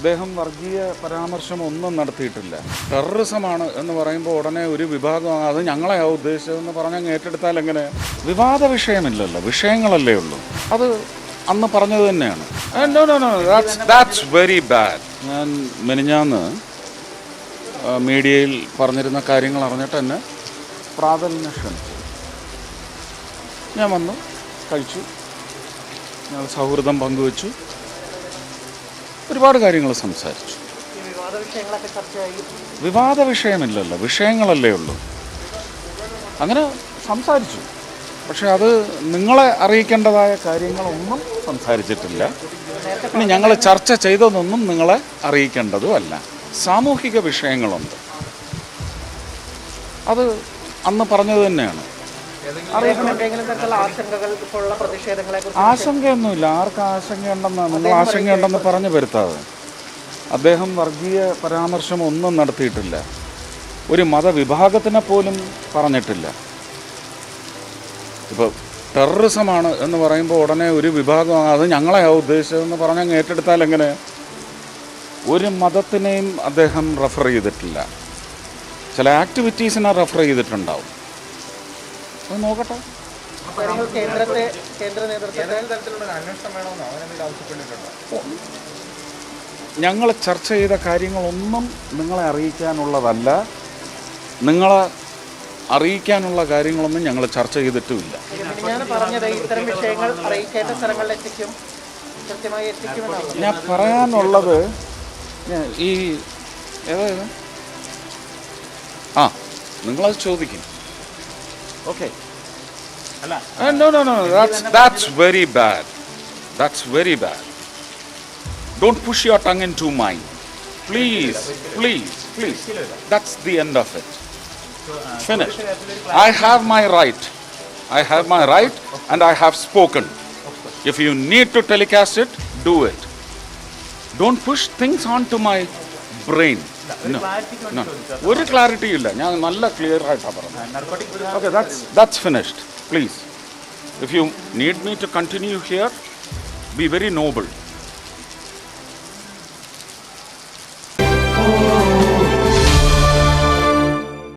അദ്ദേഹം വർഗീയ പരാമർശം ഒന്നും നടത്തിയിട്ടില്ല. ടെററിസമാണ് എന്ന് പറയുമ്പോൾ ഉടനെ ഒരു വിഭാഗം അത് ഞങ്ങളെയാ ഉദ്ദേശിച്ചതെന്ന് പറഞ്ഞ് ഏറ്റെടുത്താൽ എങ്ങനെ? വിവാദ വിഷയമില്ലല്ലോ വിഷയങ്ങളല്ലേ ഉള്ളൂ. അത് അന്ന് പറഞ്ഞത് തന്നെയാണ്. No no no that's very bad ഞാൻ മെനിഞ്ഞാന്ന് മീഡിയയിൽ പറഞ്ഞിരുന്ന കാര്യങ്ങൾ അറിഞ്ഞിട്ട് തന്നെ പ്രാതലിനെ ക്ഷണിച്ചു. ഞാൻ വന്നു കഴിച്ചു. ഞങ്ങൾ സൗഹൃദം പങ്കുവച്ചു. ഒരുപാട് കാര്യങ്ങൾ സംസാരിച്ചു. വിവാദ വിഷയമില്ലല്ലോ വിഷയങ്ങളല്ലേ ഉള്ളൂ. അങ്ങനെ സംസാരിച്ചു. പക്ഷെ അത് നിങ്ങളെ അറിയിക്കേണ്ടതായ കാര്യങ്ങളൊന്നും സംസാരിച്ചിട്ടില്ല. ഇനി ഞങ്ങൾ ചർച്ച ചെയ്തതൊന്നും നിങ്ങളെ അറിയിക്കേണ്ടതുമല്ല സാമൂഹിക വിഷയങ്ങളുണ്ട്. അത് അന്ന് പറഞ്ഞത് തന്നെയാണ്. ആശങ്കയൊന്നുമില്ല ആർക്ക് ആശങ്കയുണ്ടെന്ന് നിങ്ങൾ ആശങ്കയുണ്ടെന്ന് പറഞ്ഞു വരുത്താതെ. അദ്ദേഹം വർഗീയ പരാമർശം ഒന്നും നടത്തിയിട്ടില്ല. ഒരു മതവിഭാഗത്തിനെ പോലും പറഞ്ഞിട്ടില്ല. ഇപ്പോൾ ടെററിസമാണ് എന്ന് പറയുമ്പോൾ ഉടനെ ഒരു വിഭാഗം അത് ഞങ്ങളെയാ ഉദ്ദേശിച്ചതെന്ന് പറഞ്ഞാൽ ഏറ്റെടുത്താൽ എങ്ങനെ? ഒരു മതത്തിനെയും അദ്ദേഹം റെഫർ ചെയ്തിട്ടില്ല. ചില ആക്ടിവിറ്റീസിനെ റെഫർ ചെയ്തിട്ടുണ്ടാവും. അത് നോക്കട്ടെ. കേന്ദ്രത്തെ കേന്ദ്ര നേതൃത്വത്തെ ഞങ്ങൾ ചർച്ച ചെയ്ത കാര്യങ്ങളൊന്നും നിങ്ങളെ അറിയിക്കാനുള്ളതല്ല. നിങ്ങളെ അറിയിക്കാനുള്ള കാര്യങ്ങളൊന്നും ഞങ്ങൾ ചർച്ച ചെയ്തിട്ടുമില്ല. ഞാൻ പറയാനുള്ളത് ഞാൻ ഈ ഏതായത് ആ നിങ്ങളത് ചോദിക്കും. Okay. Uh, no, no, no, that's, that's very bad. That's very bad. Don't push your tongue into mine. Please, please, please. That's the end of it. Finished. I have my right. I have my right and I have spoken. If you need to telecast it, do it. Don't push things onto my brain. ഒരു clarity ഇല്ല. ഞാൻ നല്ല clear ആയിട്ടാണ് പറഞ്ഞത്. Okay that's that's finished please if you need me to continue here be very noble